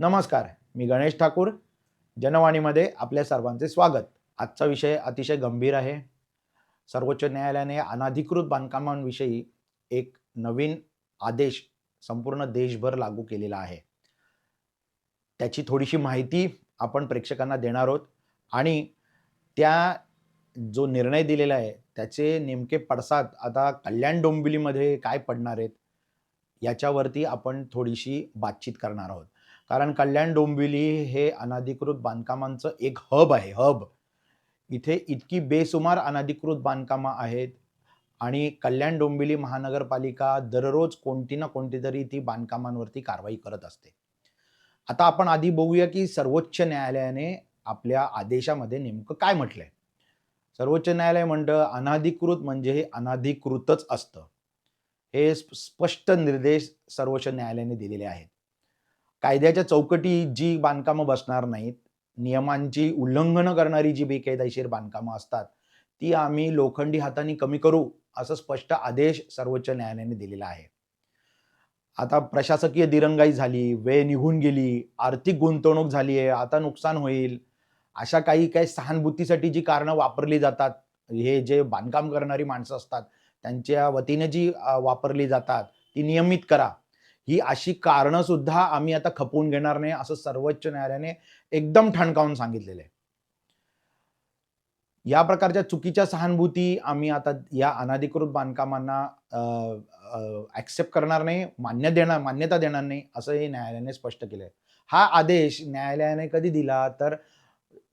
नमस्कार मी गणेश ठाकूर. जनवाणीमध्ये आपल्या सर्वांचे स्वागत. आजचा विषय अतिशय गंभीर आहे. सर्वोच्च न्यायालयाने अनाधिकृत बांधकामांविषयी एक नवीन आदेश संपूर्ण देशभर लागू केलेला आहे. त्याची थोडीशी माहिती आपण प्रेक्षकांना देणार आहोत आणि त्या जो निर्णय दिलेला आहे त्याचे नेमके पडसाद आता कल्याण डोंबिवलीमध्ये काय पडणार आहेत याच्यावरती आपण थोडीशी बातचीत करणार आहोत. कारण कल्याण डोंबिवली हे अनाधिकृत बांधकामांचं एक हब आहे हब. इथे इतकी बेसुमार अनाधिकृत बांधकामं आहेत आणि कल्याण डोंबिवली महानगरपालिका दररोज कोणती ना कोणती तरी ती बांधकामांवरती कारवाई करत असते. आता आपण आधी बघूया की सर्वोच्च न्यायालयाने आपल्या आदेशामध्ये नेमकं काय म्हटलंय? सर्वोच्च न्यायालय म्हणतं अनाधिकृत म्हणजे हे अनाधिकृतच असतं. हे स्पष्ट निर्देश सर्वोच्च न्यायालयाने दिलेले आहेत. कायद्याच्या चौकटी जी बांधकामं बसणार नाहीत नियमांची उल्लंघनं करणारी जी बेकायदेशीर बांधकामं असतात ती आम्ही लोखंडी हाताने कमी करू असं स्पष्ट आदेश सर्वोच्च न्यायालयाने दिलेला आहे. आता प्रशासकीय दिरंगाई झाली वेळ निघून गेली आर्थिक गुंतवणूक झाली आहे आता नुकसान होईल अशा काही काही सहानुभूतीसाठी जी कारणं वापरली जातात हे जे बांधकाम करणारी माणसं असतात त्यांच्या वतीने जी वापरली जातात ती नियमित करा. ही अशी कारणं सुद्धा आम्ही आता खपवून घेणार नाही असं सर्वोच्च न्यायालयाने एकदम ठणकावून सांगितलेलं आहे. या प्रकारच्या चुकीच्या सहानुभूती आम्ही आता या अनाधिकृत बांधकामांना ऍक्सेप्ट करणार नाही मान्य देणार मान्यता देणार नाही असं हे न्यायालयाने स्पष्ट केलंय. हा आदेश न्यायालयाने कधी दिला तर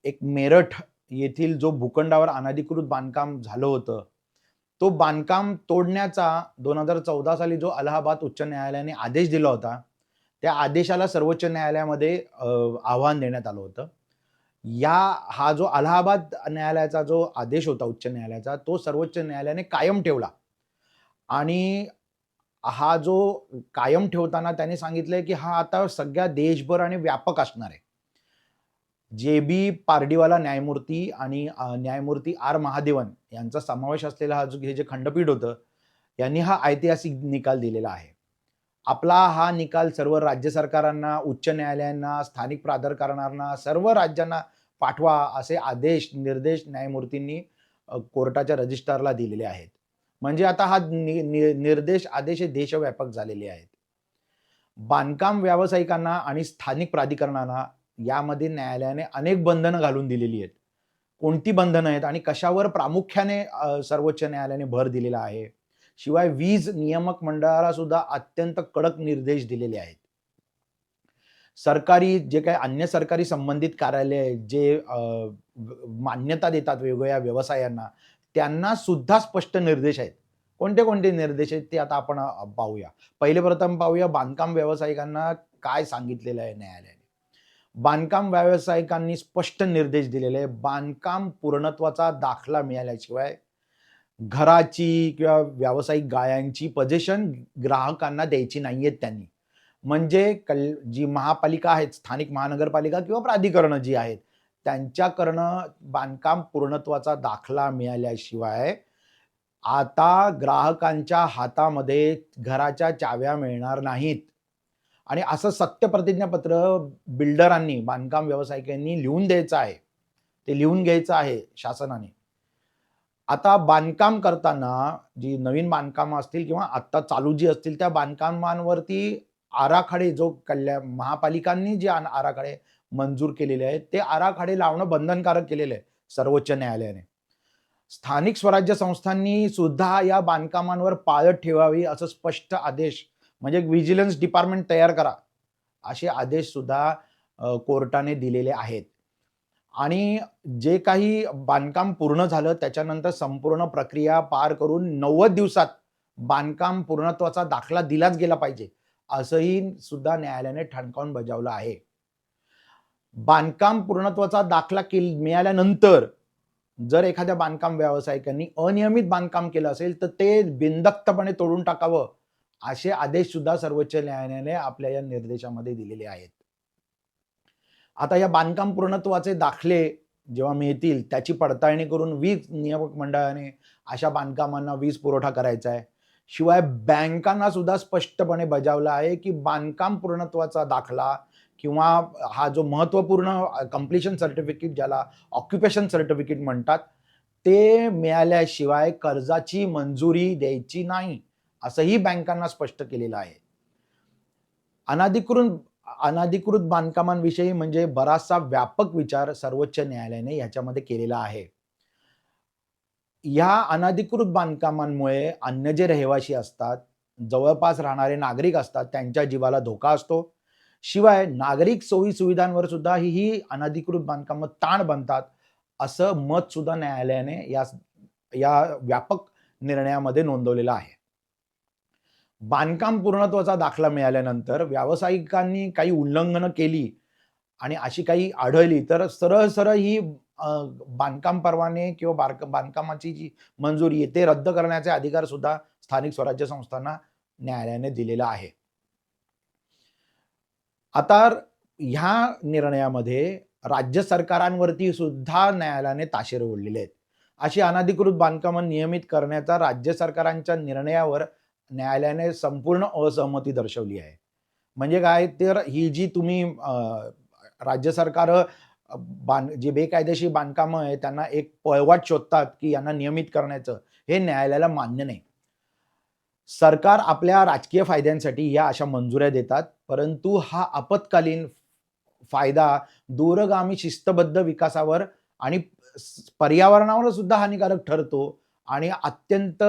एक मेरठ येथील जो भूखंडावर अनाधिकृत बांधकाम झालं होतं तो बांधकाम तोडण्याचा दोन हजार चौदा साली जो अलाहाबाद उच्च न्यायालयाने आदेश दिला होता त्या आदेशाला सर्वोच्च न्यायालयामध्ये आव्हान देण्यात आलं होतं. या हा जो अलाहाबाद न्यायालयाचा जो आदेश होता उच्च न्यायालयाचा तो सर्वोच्च न्यायालयाने कायम ठेवला. आणि हा जो कायम ठेवताना त्याने सांगितलंय की हा आता सगळ्या देशभर आणि व्यापक असणार आहे. जे बी पारडीवाला न्यायमूर्ती आणि न्यायमूर्ती आर महादेवन यांचा समावेश असलेला हा जो हे जे खंडपीठ होतं यांनी हा ऐतिहासिक निकाल दिलेला आहे. आपला हा निकाल सर्व राज्य सरकारांना उच्च न्यायालयांना स्थानिक प्राधिकरणांना सर्व राज्यांना पाठवा असे आदेश निर्देश न्यायमूर्तींनी कोर्टाच्या रजिस्ट्रारला दिलेले आहेत. म्हणजे आता हा नि- नि- निर्देश आदेश हे देशव्यापक झालेले आहेत. बांधकाम व्यावसायिकांना आणि स्थानिक प्राधिकरणांना यामध्ये न्यायालयाने अनेक बंधनं घालून दिलेली आहेत. कोणती बंधनं आहेत आणि कशावर प्रामुख्याने सर्वोच्च न्यायालयाने भर दिलेला आहे? शिवाय वीज नियामक मंडळाला सुद्धा अत्यंत कडक निर्देश दिलेले आहेत. सरकारी जे काही अन्य सरकारी संबंधित कार्यालय आहेत, जे मान्यता देतात वेगवेगळ्या व्यवसायांना त्यांना सुद्धा स्पष्ट निर्देश आहेत. कोणते कोणते निर्देश आहेत ते आता आपण पाहूया. पहिले प्रथम पाहूया बांधकाम व्यावसायिकांना काय सांगितलेलं आहे न्यायालय बांधकाम व्यावसायिकांनी स्पष्ट निर्देश दिलेले आहे. बांधकाम पूर्णत्वाचा दाखला मिळाल्याशिवाय घराची किंवा व्यावसायिक गायांची पोझिशन ग्राहकांना द्यायची नाही आहेत त्यांनी. म्हणजे कल जी महापालिका आहेत स्थानिक महानगरपालिका किंवा प्राधिकरणं जी आहेत त्यांच्याकडनं बांधकाम पूर्णत्वाचा दाखला मिळाल्याशिवाय आता ग्राहकांच्या हातामध्ये घराच्या चाव्या मिळणार नाहीत. आणि असं सत्य प्रतिज्ञापत्र बिल्डरांनी बांधकाम व्यावसायिकांनी लिहून द्यायचं आहे. ते लिहून घ्यायचं आहे शासनाने. आता बांधकाम करताना जी नवीन बांधकामं असतील किंवा आत्ता चालू जी असतील त्या बांधकामांवरती आराखडे जो कल्या महापालिकांनी जे आराखडे मंजूर केलेले आहेत ते आराखडे लावणं बंधनकारक केलेलं आहे सर्वोच्च न्यायालयाने. स्थानिक स्वराज्य संस्थांनी सुद्धा या बांधकामांवर पाळत ठेवावी असं स्पष्ट आदेश म्हणजे व्हिजिलन्स डिपार्टमेंट तयार करा. असे आदेश सुद्धा कोर्टाने दिलेले आहेत. आणि जे काही बांधकाम पूर्ण झालं त्याच्यानंतर संपूर्ण प्रक्रिया पार करून नव्वद दिवसात बांधकाम पूर्णत्वाचा दाखला दिलाच गेला पाहिजे असंही सुद्धा न्यायालयाने ठणकावून बजावलं आहे. बांधकाम पूर्णत्वाचा दाखला केल मिळाल्यानंतर जर एखाद्या बांधकाम व्यावसायिकांनी अनियमित बांधकाम केलं असेल तर ते बिंदक्तपणे तोडून टाकावं. असे आदेश सुद्धा सर्वोच्च न्यायालयाने आपल्या या निर्देशामध्ये दिलेले आहेत. आता या बांधकाम पूर्णत्वाचे दाखले जेव्हा मिळतील त्याची पडताळणी करून वीज नियामक मंडळाने अशा बांधकामांना वीज पुरवठा करायचा आहे. शिवाय बँकांना सुद्धा स्पष्टपणे बजावलं आहे की बांधकाम पूर्णत्वाचा दाखला किंवा हा जो महत्त्वपूर्ण कम्प्लिशन सर्टिफिकेट ज्याला ऑक्युपेशन सर्टिफिकेट म्हणतात ते मिळाल्याशिवाय कर्जाची मंजुरी द्यायची नाही. असंही बँकांना स्पष्ट केलेलं आहे. अनाधिकृत अनाधिकृत बांधकामांविषयी म्हणजे बराचसा व्यापक विचार सर्वोच्च न्यायालयाने याच्यामध्ये केलेला आहे. या अनाधिकृत बांधकामांमुळे अन्य जे रहिवासी असतात जवळपास राहणारे नागरिक असतात त्यांच्या जीवाला धोका असतो. शिवाय नागरिक सोयी सुविधांवर सुद्धा ही ही अनाधिकृत बांधकामं ताण बनतात असं मत सुद्धा न्यायालयाने या या व्यापक निर्णयामध्ये नोंदवलेलं आहे. बांधकाम पूर्णत्वाचा दाखला मिळाल्यानंतर व्यावसायिकांनी काही उल्लंघनं केली आणि अशी काही आढळली तर सरळ सरळ ही बांधकाम परवाने किंवा बारक बांधकामाची जी मंजुरी आहे ते रद्द करण्याचे अधिकार सुद्धा स्थानिक स्वराज्य संस्थांना न्यायालयाने दिलेला आहे. आता ह्या निर्णयामध्ये राज्य सरकारांवरती सुद्धा न्यायालयाने ताशेरे ओढलेले आहेत. अशी अनाधिकृत बांधकामं नियमित करण्याचा राज्य सरकारांच्या निर्णयावर न्यायालयाने संपूर्ण असहमती दर्शवली आहे. म्हणजे काय तर ही जी तुम्ही अं, राज्य सरकार बांध जे बेकायदेशीर बांधकामं आहे त्यांना एक पळवाट शोधतात की यांना नियमित करण्याचं हे न्यायालयाला मान्य नाही. सरकार आपल्या राजकीय फायद्यांसाठी या अशा मंजुऱ्या देतात परंतु हा आपत्कालीन फायदा दूरगामी शिस्तबद्ध विकासावर आणि पर्यावरणावर सुद्धा हानिकारक ठरतो आणि अत्यंत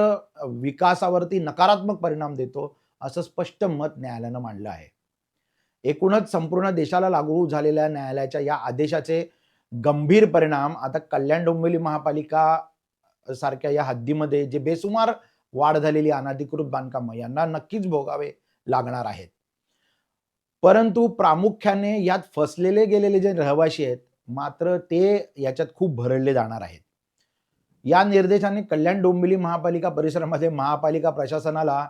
विकासावरती नकारात्मक परिणाम देतो असं स्पष्ट मत न्यायालयानं मांडलं आहे. एकूणच संपूर्ण देशाला लागू झालेल्या न्यायालयाच्या या आदेशाचे गंभीर परिणाम आता कल्याण डोंबिवली महापालिका सारख्या या हद्दीमध्ये जे बेसुमार वाढ झालेली अनाधिकृत बांधकामं यांना नक्कीच भोगावे लागणार आहेत. परंतु प्रामुख्याने यात फसलेले गेलेले जे रहिवासी आहेत मात्र ते याच्यात खूप भरडले जाणार आहेत. या निर्देशाने कल्याण डोंबिवली महापालिका परिसरामध्ये महापालिका प्रशासनाला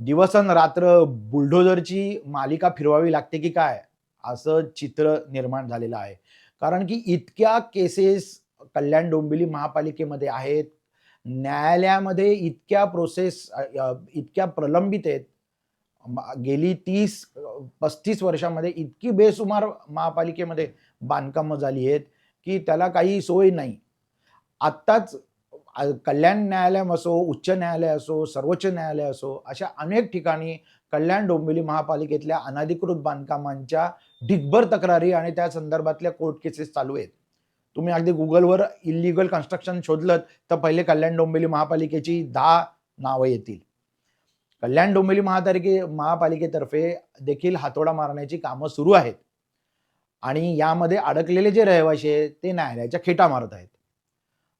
दिवसन रात्र बुलडोझरची मालिका फिरवावी लागते की काय असं चित्र निर्माण झालेलं आहे. कारण की इतक्या केसेस कल्याण डोंबिवली महापालिकेमध्ये आहेत. न्यायालयामध्ये इतक्या प्रोसेस इतक्या प्रलंबित आहेत. गेली तीस पस्तीस वर्षामध्ये इतकी बेसुमार महापालिकेमध्ये बांधकामं झाली आहेत की त्याला काही सोय नाही. आत्ताच कल्याण न्यायालय असो उच्च न्यायालय असो सर्वोच्च न्यायालय असो अशा अनेक ठिकाणी कल्याण डोंबिवली महापालिकेतल्या अनाधिकृत बांधकामांच्या ढिगभर तक्रारी आणि त्या संदर्भातल्या कोर्ट केसेस चालू आहेत. तुम्ही अगदी गुगलवर इलिगल कन्स्ट्रक्शन शोधलं तर पहिले कल्याण डोंबिवली महापालिकेची दहा नावं येतील. कल्याण डोंबिवली महापालिके महापालिकेतर्फे देखील हातोडा मारण्याची कामं सुरू आहेत. आणि यामध्ये अडकलेले जे रहिवासी आहेत ते न्यायालयाच्या खेटा मारत आहेत.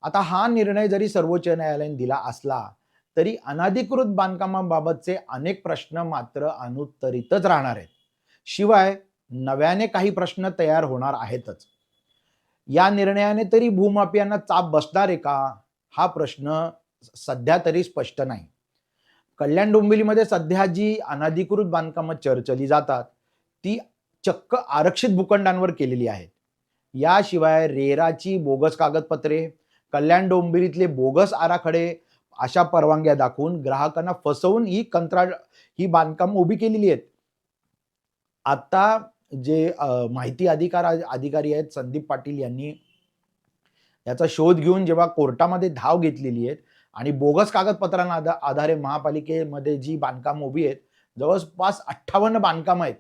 आता हा निर्णय जरी सर्वोच्च न्यायालयाने दिला असला तरी अनाधिकृत बांधकामाबाबतचे अनेक प्रश्न मात्र अनुत्तरितच राहणार आहेत. शिवाय नव्याने काही प्रश्न तयार होणार आहेतच. या निर्णयाने तरी भूमाफियांना चाप बसणार आहे का? हा प्रश्न सध्या तरी स्पष्ट नाही. कल्याण डोंबिवलीमध्ये सध्या जी अनाधिकृत बांधकामं चर्चली जातात ती चक्क आरक्षित भूखंडांवर केलेली आहेत. याशिवाय रेराची बोगस कागदपत्रे कल्याण डोंबिवलीतले बोगस आराखडे अशा परवानग्या दाखवून ग्राहकांना फसवून ही कंत्राट ही बांधकाम उभी केलेली आहेत. आता जे माहिती अधिकार अधिकारी आहेत संदीप पाटील यांनी याचा शोध घेऊन जेव्हा कोर्टामध्ये धाव घेतलेली आहेत आणि बोगस कागदपत्रांना आधा- आधारे महापालिकेमध्ये जी बांधकाम उभी आहेत जवळपास अठ्ठावन्न बांधकाम आहेत.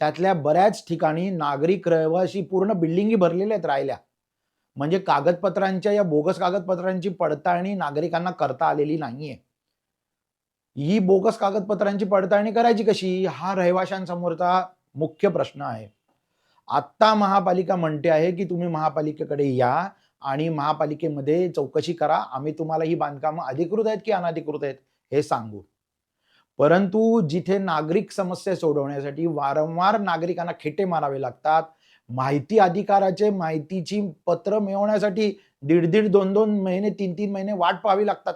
त्यातल्या बऱ्याच ठिकाणी नागरिक रहिवासी पूर्ण बिल्डिंगी भरलेल्या आहेत राहिल्या. म्हणजे कागदपत्रांच्या या बोगस कागदपत्रांची पडताळणी नागरिकांना करता आलेली नाहीये. ही बोगस कागदपत्रांची पडताळणी करायची कशी? हा रहिवाशांसमोरचा मुख्य प्रश्न आहे. आत्ता महापालिका म्हणते आहे की तुम्ही महापालिकेकडे या आणि महापालिकेमध्ये चौकशी करा. आम्ही तुम्हाला ही बांधकामं अधिकृत आहेत की अनधिकृत आहेत हे सांगू. परंतु जिथे नागरिक समस्या सोडवण्यासाठी वारंवार नागरिकांना खेटे मारावे लागतात माहिती अधिकाराचे माहितीची पत्र मिळवण्यासाठी दीड दीड दोन दोन महिने तीन तीन महिने वाट पाहावी लागतात.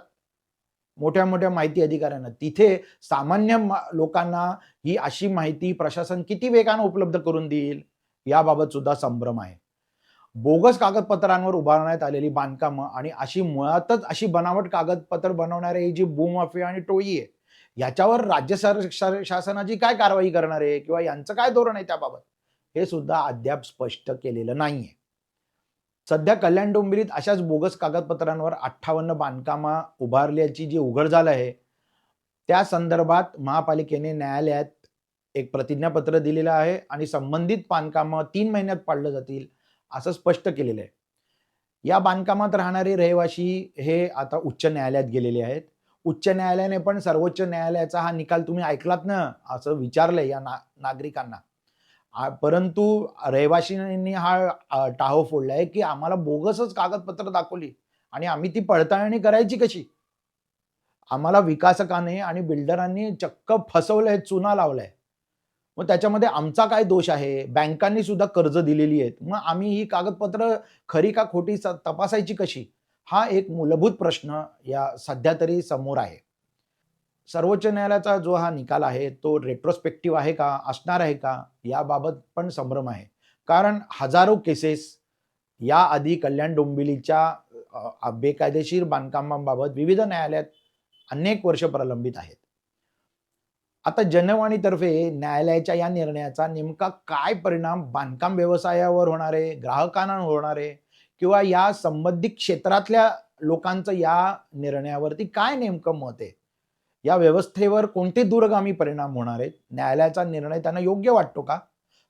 मोठ्या मोठ्या माहिती अधिकाऱ्यांना. तिथे सामान्य लोकांना ही अशी माहिती प्रशासन किती वेगानं उपलब्ध करून देईल याबाबत सुद्धा संभ्रम आहे. बोगस कागदपत्रांवर उभारण्यात आलेली बांधकामं आणि अशी मुळातच अशी बनावट कागदपत्र बनवणारे ही जी भूमाफिया आणि टोळी आहे याच्यावर राज्य सर- सर- शासनाची काय कारवाई करणार आहे किंवा यांचं काय धोरण आहे त्याबाबत? हे सुद्धा अद्याप स्पष्ट केलेलं नाहीये. सध्या कल्याण डोंबिवलीत अशाच बोगस कागदपत्रांवर अठ्ठावन्न बांधकामा उभारल्याची जी उघड झालं आहे त्या संदर्भात महापालिकेने न्यायालयात एक प्रतिज्ञापत्र दिलेलं आहे आणि संबंधित बांधकामं तीन महिन्यात पाडलं जातील असं स्पष्ट केलेलं आहे. या बांधकामात राहणारे रहिवाशी हे आता उच्च न्यायालयात गेलेले आहेत. उच्च न्यायालयाने पण सर्वोच्च न्यायालयाचा हा निकाल तुम्ही ऐकलात ना असं विचारलंय या ना नागरिकांना. परंतु रहिवाशींनी हा टाहो टाहो फोडलाय की आम्हाला बोगसच कागदपत्र दाखवली. आणि आम्ही ती पडताळणी करायची कशी? आम्हाला विकासकाने आणि बिल्डरांनी चक्क फसवलंय चुना लावलाय. मग त्याच्यामध्ये आमचा काय दोष आहे? बँकांनी सुद्धा कर्ज दिलेली आहेत. मग आम्ही ही कागदपत्र खरी का खोटी स- तपासायची कशी? हा एक मूलभूत प्रश्न या सध्या तरी समोर आहे. सर्वोच्च न्यायालयाचा जो हा निकाल आहे तो रेट्रोस्पेक्टिव्ह आहे का असणार आहे का याबाबत पण संभ्रम आहे. कारण हजारो केसेस या आधी कल्याण डोंबिवलीच्या बेकायदेशीर बांधकामांबाबत विविध न्यायालयात अनेक वर्ष प्रलंबित आहेत. आता जनवाणीतर्फे न्यायालयाच्या या निर्णयाचा नेमका काय परिणाम बांधकाम व्यवसायावर होणार आहे ग्राहकांना होणार आहे किंवा या संबंधित क्षेत्रातल्या लोकांचं या निर्णयावरती काय नेमकं मत आहे? या व्यवस्थेवर कोणते दूरगामी परिणाम होणार आहेत? न्यायालयाचा निर्णय त्यांना योग्य वाटतो का?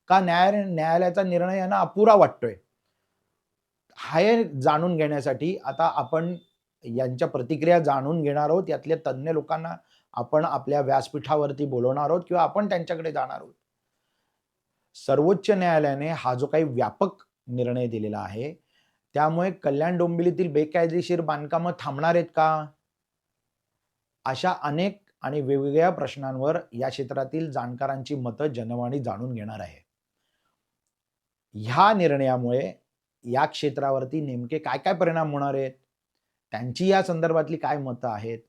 का न्याय न्यायालयाचा निर्णय यांना अपुरा वाटतोय? हे जाणून घेण्यासाठी आता आपण यांच्या प्रतिक्रिया जाणून घेणार आहोत. यातल्या तज्ज्ञ लोकांना आपण आपल्या व्यासपीठावरती बोलवणार आहोत किंवा आपण त्यांच्याकडे जाणार आहोत. सर्वोच्च न्यायालयाने हा जो काही व्यापक निर्णय दिलेला आहे त्यामुळे कल्याण डोंबिवलीतील बेकायदेशीर बांधकामं थांबणार आहेत का? अशा अनेक आणि वेगवेगळ्या प्रश्नांवर या क्षेत्रातील जाणकारांची मतं जनवाणी जाणून घेणार आहे. ह्या निर्णयामुळे या क्षेत्रावरती नेमके काय काय परिणाम होणार आहेत? त्यांची या संदर्भातली काय मतं आहेत?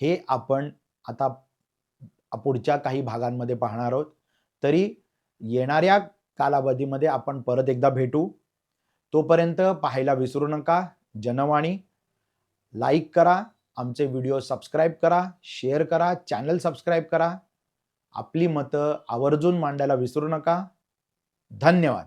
हे आपण आता पुढच्या काही भागांमध्ये पाहणार आहोत. तरी येणाऱ्या कालावधीमध्ये आपण परत एकदा भेटू. तोपर्यंत पाहायला विसरू नका. जनवाणी लाईक करा. आमचे व्हिडिओ सबस्क्राईब करा शेअर करा चॅनल सबस्क्राईब करा. आपली मतं आवर्जून मांडायला विसरू नका. धन्यवाद.